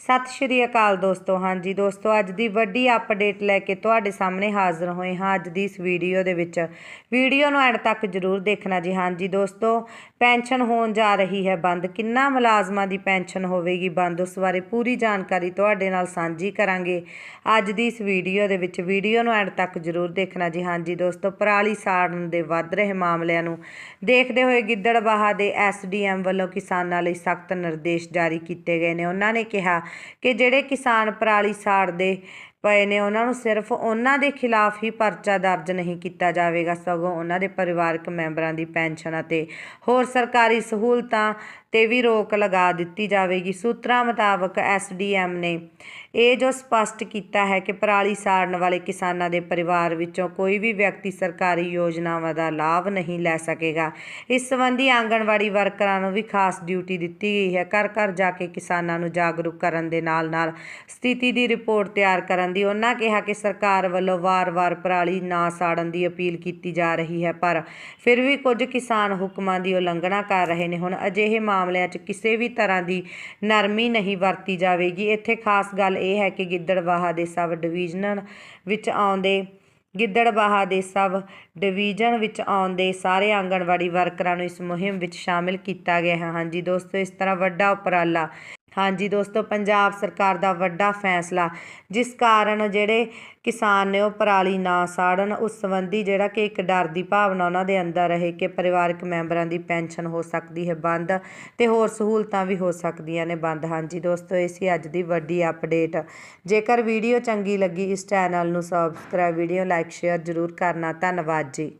ਸਤਿ ਸ਼੍ਰੀ ਅਕਾਲ ਦੋਸਤੋ, ਹਾਂਜੀ ਦੋਸਤੋ, ਅੱਜ ਦੀ ਵੱਡੀ ਅਪਡੇਟ ਲੈ ਕੇ ਤੁਹਾਡੇ ਸਾਹਮਣੇ ਹਾਜ਼ਰ ਹੋਏ ਹਾਂ ਅੱਜ ਦੀ ਇਸ ਵੀਡੀਓ ਦੇ ਵਿੱਚ। ਵੀਡੀਓ ਨੂੰ ਐਂਡ ਤੱਕ ਜਰੂਰ ਦੇਖਣਾ ਜੀ। ਹਾਂਜੀ ਦੋਸਤੋ, ਪੈਨਸ਼ਨ ਹੋਣ ਜਾ ਰਹੀ ਹੈ ਬੰਦ। ਕਿੰਨਾ ਮੁਲਾਜ਼ਮਾਂ ਦੀ ਪੈਨਸ਼ਨ ਹੋਵੇਗੀ ਬੰਦ, ਉਸ ਬਾਰੇ ਪੂਰੀ ਜਾਣਕਾਰੀ ਤੁਹਾਡੇ ਨਾਲ ਸਾਂਝੀ ਕਰਾਂਗੇ ਅੱਜ ਦੀ ਇਸ ਵੀਡੀਓ ਦੇ ਵਿੱਚ। ਵੀਡੀਓ ਨੂੰ ਐਂਡ ਤੱਕ ਜਰੂਰ ਦੇਖਣਾ ਜੀ। ਹਾਂਜੀ ਦੋਸਤੋ, ਪਰਾਲੀ ਸਾੜਨ ਦੇ ਵੱਧ ਰਹੇ ਮਾਮਲਿਆਂ ਨੂੰ ਦੇਖਦੇ ਹੋਏ ਗਿੱਦੜਬਾਹਾ ਦੇ ਐਸਡੀਐਮ ਵੱਲੋਂ ਕਿਸਾਨਾਂ ਲਈ ਸਖਤ ਨਿਰਦੇਸ਼ ਜਾਰੀ ਕੀਤੇ ਗਏ ਨੇ। ਉਹਨਾਂ ਨੇ ਕਿਹਾ ਕਿ ਜਿਹੜੇ ਕਿਸਾਨ ਪਰਾਲੀ ਸਾੜਦੇ ਪਏ ਨੇ, ਉਹਨਾਂ ਨੂੰ ਸਿਰਫ ਉਹਨਾਂ ਦੇ ਖਿਲਾਫ ਹੀ ਪਰਚਾ ਦਰਜ ਨਹੀਂ ਕੀਤਾ ਜਾਵੇਗਾ, ਸਗੋਂ ਉਹਨਾਂ ਦੇ ਪਰਿਵਾਰਕ ਮੈਂਬਰਾਂ ਦੀ ਪੈਨਸ਼ਨ ਅਤੇ ਹੋਰ ਸਰਕਾਰੀ ਸਹੂਲਤਾਂ ਤੇ ਵੀ ਰੋਕ ਲਗਾ ਦਿੱਤੀ ਜਾਵੇਗੀ। ਸੂਤਰਾਂ ਮੁਤਾਬਕ ਐਸਡੀਐਮ ਨੇ ਇਹ ਜੋ ਸਪਸ਼ਟ ਕੀਤਾ ਹੈ ਕਿ ਪਰਾਲੀ ਸਾੜਨ ਵਾਲੇ ਕਿਸਾਨਾਂ ਦੇ ਪਰਿਵਾਰ ਵਿੱਚੋਂ ਕੋਈ ਵੀ ਵਿਅਕਤੀ ਸਰਕਾਰੀ ਯੋਜਨਾਵਾਂ ਦਾ ਲਾਭ ਨਹੀਂ ਲੈ ਸਕੇਗਾ। ਇਸ ਸੰਬੰਧੀ ਆਂਗਣਵਾੜੀ ਵਰਕਰਾਂ ਨੂੰ ਵੀ ਖਾਸ ਡਿਊਟੀ ਦਿੱਤੀ ਗਈ ਹੈ। ਘਰ ਘਰ ਜਾ ਕੇ ਕਿਸਾਨਾਂ ਨੂੰ ਜਾਗਰੂਕ ਕਰਨ ਦੇ ਨਾਲ ਨਾਲ ਸਥਿਤੀ ਦੀ ਰਿਪੋਰਟ ਤਿਆਰ ਕਰਨ ਦੀ ਉਹਨਾਂ ਕਿਹਾ ਕਿ ਸਰਕਾਰ ਵੱਲੋਂ ਵਾਰ-ਵਾਰ ਪਰਾਲੀ ਨਾ ਸਾੜਨ ਦੀ ਅਪੀਲ ਕੀਤੀ ਜਾ ਰਹੀ ਹੈ, ਪਰ ਫਿਰ ਵੀ ਕੁਝ ਕਿਸਾਨ ਹੁਕਮਾਂ ਦੀ ਉਲੰਘਣਾ ਕਰ ਰਹੇ ਨੇ। ਹੁਣ ਅਜਿਹੇ ਮਾਮਲਿਆਂ 'ਚ ਕਿਸੇ ਵੀ ਤਰ੍ਹਾਂ ਦੀ ਨਰਮੀ ਨਹੀਂ ਵਰਤੀ ਜਾਵੇਗੀ। ਇੱਥੇ ਖਾਸ ਗੱਲ ਇਹ ਹੈ ਕਿ ਗਿੱਦੜਬਾਹਾ ਦੇ ਸਬ ਡਿਵੀਜ਼ਨ ਵਿੱਚ ਆਉਂਦੇ, ਗਿੱਦੜਬਾਹਾ ਦੇ ਸਬ ਡਿਵੀਜ਼ਨ ਵਿੱਚ ਆਉਂਦੇ ਸਾਰੇ ਆਂਗਣਵਾੜੀ ਵਰਕਰਾਂ ਨੂੰ ਇਸ ਮੁਹਿੰਮ ਵਿੱਚ ਸ਼ਾਮਿਲ ਕੀਤਾ ਗਿਆ ਹੈ। ਹਾਂਜੀ ਦੋਸਤੋ, ਇਸ ਤਰ੍ਹਾਂ ਵੱਡਾ ਉਪਰਾਲਾ ਹਾਂਜੀ ਦੋਸਤੋ, ਪੰਜਾਬ ਸਰਕਾਰ ਦਾ ਵੱਡਾ ਫੈਸਲਾ, ਜਿਸ ਕਾਰਨ ਜਿਹੜੇ ਕਿਸਾਨ ਨੇ ਉਹ ਪਰਾਲੀ ਨਾ ਸਾੜਨ, ਉਸ ਸੰਬੰਧੀ ਜਿਹੜਾ ਕਿ ਇੱਕ ਡਰ ਦੀ ਭਾਵਨਾ ਉਹਨਾਂ ਦੇ ਅੰਦਰ ਰਹੇ ਕਿ ਪਰਿਵਾਰਕ ਮੈਂਬਰਾਂ ਦੀ ਪੈਨਸ਼ਨ ਹੋ ਸਕਦੀ ਹੈ ਬੰਦ ਤੇ ਹੋਰ ਸਹੂਲਤਾਂ ਵੀ ਹੋ ਸਕਦੀਆਂ ਨੇ ਬੰਦ। ਹਾਂਜੀ ਦੋਸਤੋ, ਇਹ ਸੀ ਅੱਜ ਦੀ ਵੱਡੀ ਅਪਡੇਟ ਜੇਕਰ ਵੀਡੀਓ ਚੰਗੀ ਲੱਗੀ, ਇਸ ਚੈਨਲ ਨੂੰ ਸਬਸਕ੍ਰਾਈਬ ਵੀਡੀਓ ਲਾਈਕ ਸ਼ੇਅਰ ਜ਼ਰੂਰ ਕਰਨਾ। ਧੰਨਵਾਦ ਜੀ।